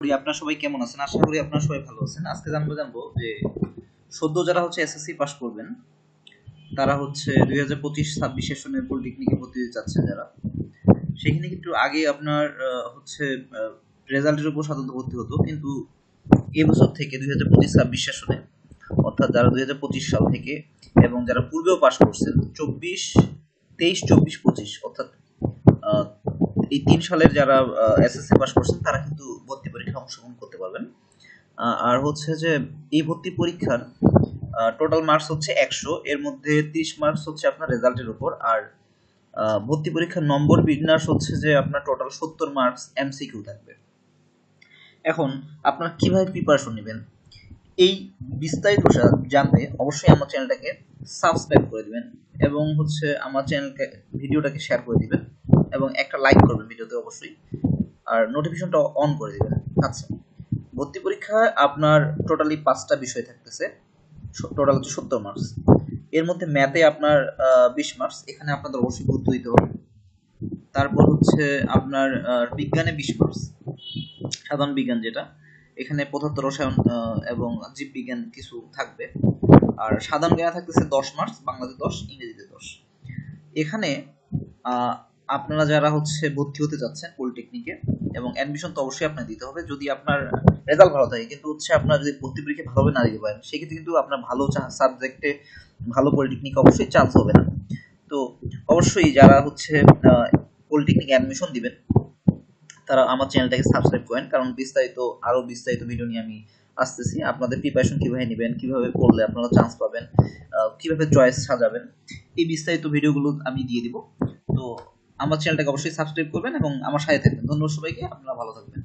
করি। আপনারা সবাই কেমন আছেন? আশা করি আপনারা সবাই ভালো আছেন। আজকে জানব জানব যে সদ্য যারা হচ্ছে এসএসসি পাস করবেন, তারা হচ্ছে দুই হাজার পঁচিশ, ছাব্বিশ সেশনের পলিটেকনিকে ভর্তি দিতে চাচ্ছেন যারা। সেখানে কিন্তু আগে আপনার হচ্ছে রেজাল্টের উপর সাধারণত ভর্তি হতো। কিন্তু এবছর থেকে দুই হাজার পঁচিশ, ছাব্বিশ সেশনে অর্থাৎ যারা দুই হাজার পঁচিশ সাল থেকে এবং যারা পূর্বেও পাস করছেন, চব্বিশ, তেইশ, চব্বিশ, পঁচিশ, অর্থাৎ এই তিন সালের যারা এসএসসি পাস করছেন, তারা কিন্তু ভর্তি পরীক্ষায় অংশগ্রহণ করতে পারবেন। আর হচ্ছে যে, এই ভর্তি পরীক্ষার টোটাল মার্কস হচ্ছে একশো। এর মধ্যে তিরিশ মার্কস হচ্ছে আপনার রেজাল্টের উপর। আর ভর্তি পরীক্ষার নম্বর বিন্যাস হচ্ছে যে, আপনার টোটাল সত্তর মার্কস এমসিকিউ থাকবে। এখন, আপনারা কীভাবে প্রিপারেশন নেবেন? এই বিস্তারিত জানতে অবশ্যই আমার চ্যানেলটাকে সাবস্ক্রাইব করে দিবেন এবং হচ্ছে আমার চ্যানেলকে ভিডিওটাকে শেয়ার করে দিবেন। এবং একটা লাইক করবেন ভিডিওতে অবশ্যই। আর নোটিফিকেশনটা অন করে দিবেন। আচ্ছা। ভর্তি পরীক্ষায় আপনার টোটালি পাঁচটা বিষয় থাকতেছে। টোটাল হচ্ছে সত্তর মার্কস এর মধ্যে ম্যাথে আপনার বিশ মার্কস এখানে আপনাদের অবশ্যই গুরুত্ব দিতে হবে। তারপর হচ্ছে আপনার বিজ্ঞানে বিশ মার্কস সাধারণ বিজ্ঞান যেটা। এখানে পদার্থ, রসায়ন এবং জীববিজ্ঞান কিছু থাকবে। আর সাধারণ জ্ঞান থাকতেছে দশ মার্কস বাংলাতে দশ, ইংরেজিতে দশ। এখানে আপনারা যারা হচ্ছে ভর্তি হতে যাচ্ছেন পলিটেকনিকে এবং অ্যাডমিশন তো অবশ্যই আপনার দিতে হবে। যদি আপনার রেজাল্ট ভালো থাকে, কিন্তু হচ্ছে আপনার যদি ভর্তি পরীক্ষা ভালোভাবে না দিতে পারেন, সেক্ষেত্রে কিন্তু আপনার ভালো সাবজেক্টে ভালো পলিটেকনিকে অবশ্যই চান্স হবে না। তো অবশ্যই যারা হচ্ছে পলিটেকনিক অ্যাডমিশন দিবেন, তারা আমার চ্যানেলটাকে সাবস্ক্রাইব করেন, কারণ বিস্তারিত আরও বিস্তারিত ভিডিও নিয়ে আমি আসতেছি। আপনাদের প্রিপারেশন কীভাবে নেবেন, কীভাবে পড়লে আপনারা চান্স পাবেন কীভাবে চয়েস সাজাবেন, এই বিস্তারিত ভিডিওগুলো আমি দিয়ে দিব। তো আমার চ্যানেলটাকে অবশ্যই সাবস্ক্রাইব করবেন এবং আমার সাথে থাকবেন। ধন্যবাদ সবাইকে আপনারা ভালো থাকবেন।